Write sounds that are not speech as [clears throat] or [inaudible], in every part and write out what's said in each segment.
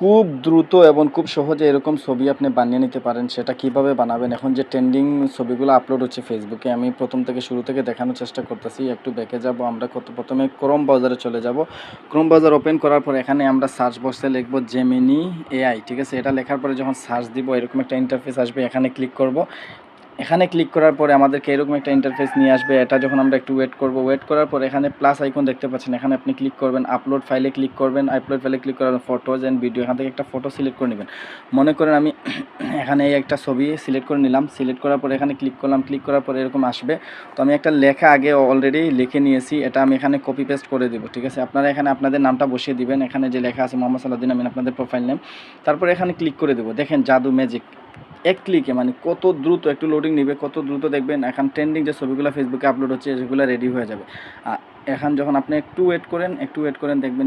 খুব দ্রুত এবং খুব সহজে এরকম ছবি আপনি বানিয়ে নিতে পারেন, সেটা কীভাবে বানাবেন? এখন যে ট্রেন্ডিং ছবিগুলো আপলোড হচ্ছে ফেসবুকে আমি প্রথম থেকে শুরু থেকে দেখানোর চেষ্টা করতেছি, একটু ব্যাকে যাব আমরা কত প্রথমে ক্রোম বাজারে চলে যাব। ক্রোম বাজার ওপেন করার পর এখানে আমরা সার্চ বক্সে লিখব জেমিনি এআই ঠিক আছে? এটা লেখার পরে যখন সার্চ দিব, এরকম একটা ইন্টারফেস আসবে, এখানে ক্লিক করব। এখানে ক্লিক করার পরে আমাদেরকে এরকম একটা ইন্টারফেস নিয়ে আসবে। এটা যখন আমরা একটু ওয়েট করব ওয়েট করার পর এখানে প্লাস আইকন দেখতে পাচ্ছেন। এখানে আপনি ক্লিক করবেন আপলোড ফাইলে ক্লিক করবেন। আপলোড ফাইলে ক্লিক করার ফটোজ অ্যান্ড ভিডিও এখান থেকে একটা ফটো সিলেক্ট করে নেবেন। মনে করেন আমি [clears throat] এখানে এই একটা ছবি সিলেক্ট করে নিলাম। সিলেক্ট করার পরে এখানে ক্লিক করলাম। ক্লিক করার পরে এরকম আসবে। তো আমি একটা লেখা আগে অলরেডি লিখে নিয়েছি। এটা আমি এখানে কপি পেস্ট করে দেবো, ঠিক আছে? আপনারা এখানে আপনাদের নামটা বসিয়ে দিবেন। এখানে যে লেখা আছে মোহাম্মদ সালাউদ্দিন আমিন আপনাদের প্রোফাইল নেম তারপরে এখানে ক্লিক করে দেবো। দেখেন জাদু ম্যাজিক এক ক্লিকে মানে কত দ্রুত একটু লোডিং নিবে, কত দ্রুত দেখবেন এখন ট্রেন্ডিং যে ছবিগুলো ফেসবুকে আপলোড হচ্ছে সেগুলো রেডি হয়ে যাবে। এখন যখন আপনি একটু ওয়েট করেন, একটু ওয়েট করেন, দেখবেন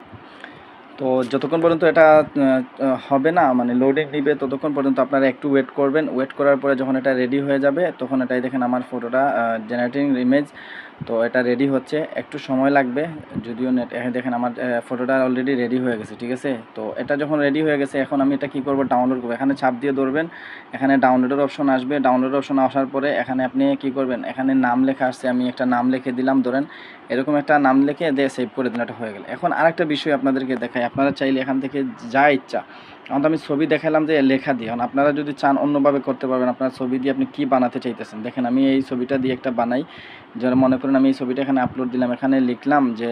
তো যতক্ষণ পর্যন্ত এটা হবে না মানে লোডিং নিবে, ততক্ষণ পর্যন্ত আপনারা একটু ওয়েট করবেন। ওয়েট করার পরে যখন এটা রেডি হয়ে যাবে, তখন এটাই দেখেন আমার ফটোটা জেনারেটিং ইমেজ তো এটা রেডি হচ্ছে। একটু সময় লাগবে, যদিও নেট দেখেন আমার ফটোটা অলরেডি রেডি হয়ে গেছে, ঠিক আছে? তো এটা যখন রেডি হয়ে গেছে, এখন আমি এটা কি করব? ডাউনলোড করব। এখানে ছাপ দিয়ে ধরবেন, এখানে ডাউনলোডের অপশন আসবে। ডাউনলোড অপশন আসার পরে এখানে আপনি কি করবেন? এখানে নাম লেখা আসছে, আমি একটা নাম লিখে দিলাম, ধরেন। এরকম একটা নাম লিখে দিয়ে সেভ করে দিন এটা হয়ে গেল। এখন আরেকটা বিষয় আপনাদেরকে দেখাই। আপনারা চাইলে এখান থেকে যা ইচ্ছা এখন আমি ছবি দেখালাম যে লেখা দিয়ে। আপনারা যদি চান অন্যভাবে করতে পারবেন, আপনার ছবি দিয়ে আপনি কি বানাতে চাইতেছেন? দেখেন আমি এই ছবিটা দিয়ে একটা বানাই। যারা মনে করেন আমি এই ছবিটা এখানে আপলোড দিলাম, এখানে লিখলাম যে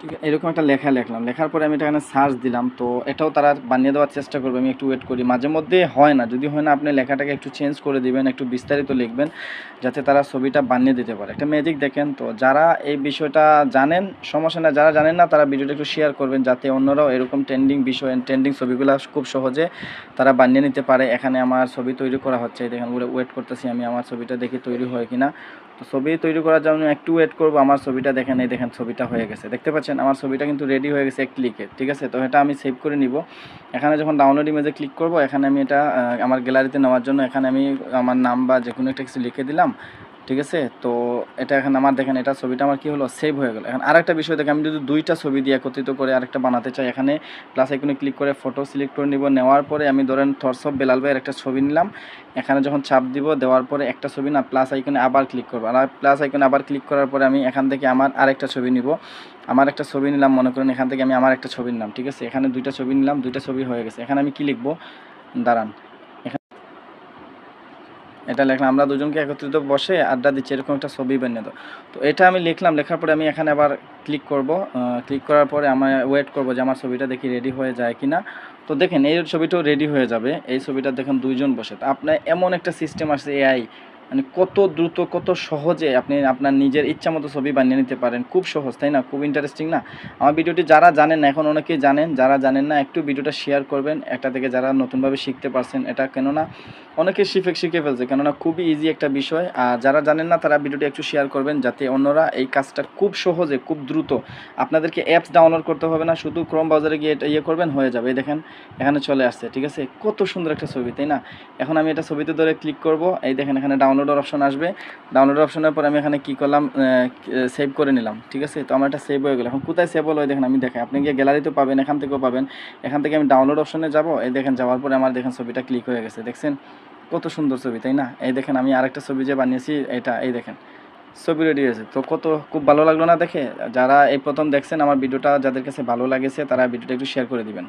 ঠিক আছে, এরকম একটা লেখা লিখলাম। লেখার পরে আমি এটা এখানে সার্চ দিলাম, তো এটাও তারা বানিয়ে দেওয়ার চেষ্টা করবে, আমি একটু ওয়েট করি। মাঝে মধ্যে হয় না, যদি হয় না, আপনি লেখাটাকে একটু চেঞ্জ করে দিবেন, একটু বিস্তারিত লিখবেন, যাতে তারা ছবিটা বানিয়ে দিতে পারে। একটা ম্যাজিক দেখেন তো, যারা এই বিষয়টা জানেন, সমস্যা না যারা জানেন না, তারা ভিডিওটা একটু শেয়ার করবেন, যাতে অন্যরাও এরকম ট্রেন্ডিং বিষয় ট্রেন্ডিং ছবিগুলো খুব সহজে তারা বানিয়ে নিতে পারে। এখানে আমার ছবি তৈরি করা হচ্ছে দেখেন ওয়েট করতেছি আমি, আমার ছবিটা দেখি তৈরি হয় কিনা। তো ছবি তৈরি করার জন্য একটু ওয়েট করব, আমার ছবিটা দেখেন, এই দেখেন ছবিটা হয়ে গেছে। দেখতে পাচ্ছেন? আমার ছবিটা কিন্তু রেডি হয়ে গেছে এক ক্লিকে ঠিক আছে? তো এটা আমি সেভ করে নিব। এখানে যখন ডাউনলোড ইমেজে ক্লিক করব, এখানে আমি এটা আমার গ্যালারিতে নেওয়ার জন্য এখানে আমি আমার নাম বা যে কোনো একটা কিছু লিখে দিলাম। ঠিক আছে? তো এটা এখন আমার দেখেন, এটা ছবিটা আমার কি হলো? সেভ হয়ে গেল। এখন আরেকটা বিষয় দেখেন, আমি যদি দুইটা ছবি দিয়ে একত্রিত করে আরেকটা বানাতে চাই, এখানে প্লাস আইকনে ক্লিক করে ফটো সিলেক্ট করে নিব। নেওয়ার পরে আমি ধরেন থরস অফ বেলাল ভাইয়ের একটা ছবি নিলাম। এখানে যখন ছাপ দিব, দেওয়ার পরে একটা ছবি না প্লাস আইকনে আবার ক্লিক করব। আর প্লাস আইকনে আবার ক্লিক করার পরে আমি এখান থেকে আমার আরেকটা ছবি নিব। আমার একটা ছবি নিলাম, মনে করেন এখান থেকে আমি আমার একটা ছবি নিলাম ঠিক আছে? এখানে দুইটা ছবি নিলাম, দুইটা ছবি হয়ে গেছে। এখানে আমি কি লিখব? দাঁড়ান। এখানে এটা লেখলাম, আমরা দুজনকে একত্রিত বসে আড্ডা দিচ্ছি, এরকম একটা ছবি বানিয়ে দাও। তো এটা আমি লিখলাম, লেখার পরে আমি এখানে আবার ক্লিক করব ক্লিক করার পরে আমার ওয়েট করব যে আমার ছবিটা দেখি রেডি হয়ে যায় কি না তো দেখেন, এই ছবিটাও রেডি হয়ে যাবে, এই ছবিটা দেখেন দুইজন বসে। তো আপনার এমন একটা সিস্টেম আছে এআই মানে কত দ্রুত, কত সহজে আপনি আপনার নিজের ইচ্ছা মতো ছবি বানিয়ে নিতে পারেন। খুব সহজ, তাই না? খুব ইন্টারেস্টিং না? আমার ভিডিওটি যারা জানেন না, এখন অনেকেই জানেন, যারা জানেন না, একটু ভিডিওটা শেয়ার করবেন। একটা থেকে যারা নতুনভাবে শিখতে পারছেন, এটা কেননা অনেকে শিখে শিখে ফেলছে। কেননা খুবই ইজি একটা বিষয়। আর যারা জানেন না, তারা ভিডিওটি একটু শেয়ার করবেন, যাতে অন্যরা এই কাজটা খুব সহজে, খুব দ্রুত আপনাদেরকে অ্যাপস ডাউনলোড করতে হবে না, শুধু ক্রোম ব্রাউজারে গিয়ে এটা ইয়ে করবেন, হয়ে যাবে। দেখেন, এখানে চলে আসছে, ঠিক আছে? কত সুন্দর একটা ছবি, তাই না? এখন আমি এটা ছবিতে ধরে ক্লিক করব। এই দেখেন, এখানে ডাউনলোডের অপশন আসবে। ডাউনলোড অপশনের পর আমি এখানে কি করলাম সেভ করে নিলাম, ঠিক আছে? তো আমার এটা সেভ হয়ে গেল। এখন কোথায় সেভ হলো? দেখেন, আমি দেখাই আপনি গিয়ে গ্যালারিতেও পাবেন, এখান থেকেও পাবেন। এখান থেকে আমি ডাউনলোড অপশনে যাব। এই দেখেন, যাওয়ার পরে আমার দেখেন ছবিটা ক্লিক হয়ে গেছে। দেখছেন? কত সুন্দর ছবি, তাই না? এই দেখেন, আমি আরেকটা ছবি যে বানিয়েছি, এটা, এই দেখেন, ছবি রেডি হয়েছে। তো কত, খুব ভালো লাগল না দেখে? যারা এই প্রথম দেখছেন, আমার ভিডিওটা যাদের কাছে ভালো লাগেছে, তারা ভিডিওটা একটু শেয়ার করে দিবেন।